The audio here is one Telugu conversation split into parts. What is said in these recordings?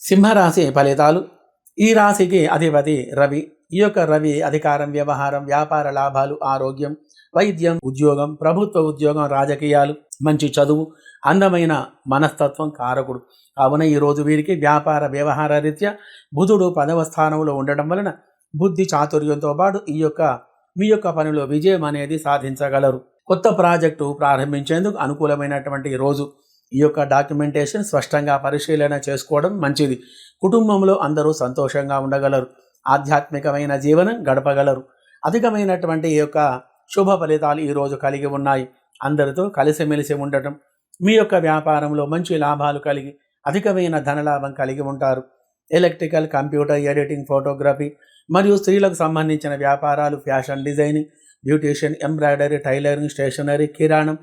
సింహరాశి ఫలితాలు. ఈ రాశికి అధిపతి రవి. ఈ యొక్క రవి అధికారం వ్యవహారం వ్యాపార లాభాలు ఆరోగ్యం వైద్యం ఉద్యోగం ప్రభుత్వ ఉద్యోగం రాజకీయాలు మంచి చదువు అందమైన మనస్తత్వం కారకుడు. కావున ఈరోజు వీరికి వ్యాపార వ్యవహార రీత్యా బుధుడు పదవ స్థానంలో ఉండడం వలన బుద్ధి చాతుర్యంతో పాటు ఈ యొక్క మీ యొక్క పనిలో విజయం అనేది సాధించగలరు. కొత్త ప్రాజెక్టు ప్రారంభించేందుకు అనుకూలమైనటువంటి రోజు. ఈ యొక్క డాక్యుమెంటేషన్ స్పష్టంగా పరిశీలన చేసుకోవడం మంచిది. కుటుంబంలో అందరూ సంతోషంగా ఉండగలరు. ఆధ్యాత్మికమైన జీవనం గడపగలరు. అధికమైనటువంటి ఈ యొక్క శుభ ఫలితాలు ఈరోజు కలిగి ఉన్నాయి. అందరితో కలిసిమెలిసి ఉండటం మీ యొక్క వ్యాపారంలో మంచి లాభాలు కలిగి అధికమైన ధనలాభం కలిగి ఉంటారు. ఎలక్ట్రికల్ కంప్యూటర్ ఎడిటింగ్ ఫోటోగ్రఫీ మరియు స్త్రీలకు సంబంధించిన వ్యాపారాలు fashion designing beautician embroidery tailoring stationery కిరాణం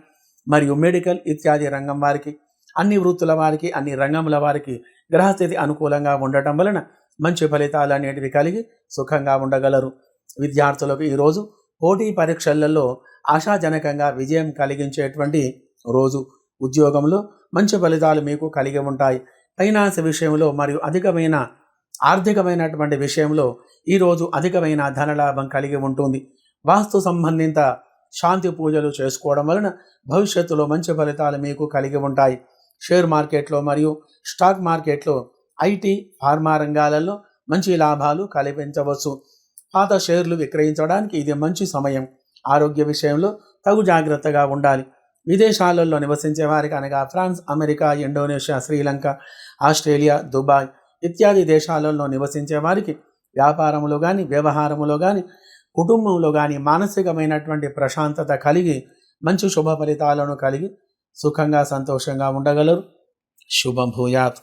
మరియు మెడికల్ ఇత్యాది రంగం వారికి అన్ని వృత్తుల వారికి అన్ని రంగముల వారికి గ్రహస్థితి అనుకూలంగా ఉండటం వలన మంచి ఫలితాలు అనేటివి కలిగి సుఖంగా ఉండగలరు. విద్యార్థులకు ఈరోజు పోటీ పరీక్షలలో ఆశాజనకంగా విజయం కలిగించేటువంటి రోజు. ఉద్యోగంలో మంచి ఫలితాలు మీకు కలిగి ఉంటాయి. ఫైనాన్స్ విషయంలో మరియు అధికమైన ఆర్థికమైనటువంటి విషయంలో ఈరోజు అధికమైన ధనలాభం కలిగి ఉంటుంది. వాస్తు సంబంధిత శాంతి పూజలు చేసుకోవడం వలన భవిష్యత్తులో మంచి ఫలితాలు మీకు కలిగి ఉంటాయి. షేర్ మార్కెట్లో మరియు స్టాక్ మార్కెట్లో ఐటీ ఫార్మా రంగాలలో మంచి లాభాలు కల్పించవచ్చు. పాత షేర్లు విక్రయించడానికి ఇది మంచి సమయం. ఆరోగ్య విషయంలో తగు జాగ్రత్తగా ఉండాలి. విదేశాలలో నివసించే వారికి అనగా France America Indonesia Sri Lanka Australia Dubai ఇత్యాది దేశాలలో నివసించే వారికి వ్యాపారములో కానీ వ్యవహారములో కానీ కుటుంబంలో కానీ మానసికమైనటువంటి ప్రశాంతత కలిగి మంచి శుభ ఫలితాలను కలిగి సుఖంగా సంతోషంగా ఉండగలరు. శుభం భూయాత్.